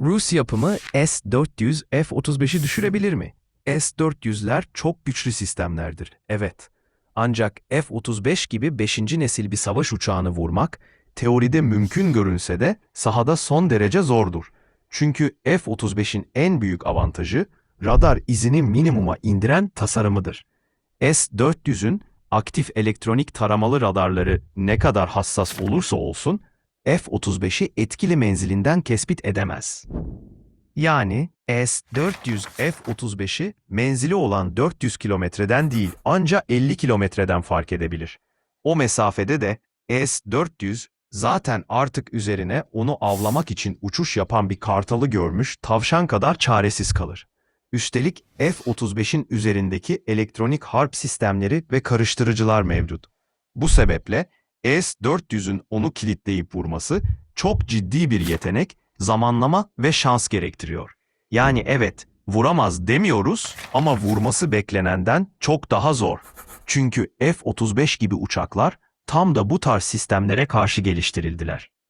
Rus yapımı S-400 F-35'i düşürebilir mi? S-400'ler çok güçlü sistemlerdir, evet. Ancak F-35 gibi 5. nesil bir savaş uçağını vurmak, teoride mümkün görünse de sahada son derece zordur. Çünkü F-35'in en büyük avantajı, radar izini minimuma indiren tasarımıdır. S-400'ün aktif elektronik taramalı radarları ne kadar hassas olursa olsun, F-35'i etkili menzilinden tespit edemez. Yani S-400 F-35'i menzili olan 400 kilometreden değil ancak 50 kilometreden fark edebilir. O mesafede de S-400 zaten artık üzerine onu avlamak için uçuş yapan bir kartalı görmüş tavşan kadar çaresiz kalır. Üstelik F-35'in üzerindeki elektronik harp sistemleri ve karıştırıcılar mevcut. Bu sebeple S-400'ün onu kilitleyip vurması çok ciddi bir yetenek, zamanlama ve şans gerektiriyor. Yani evet, vuramaz demiyoruz ama vurması beklenenden çok daha zor. Çünkü F-35 gibi uçaklar tam da bu tarz sistemlere karşı geliştirildiler.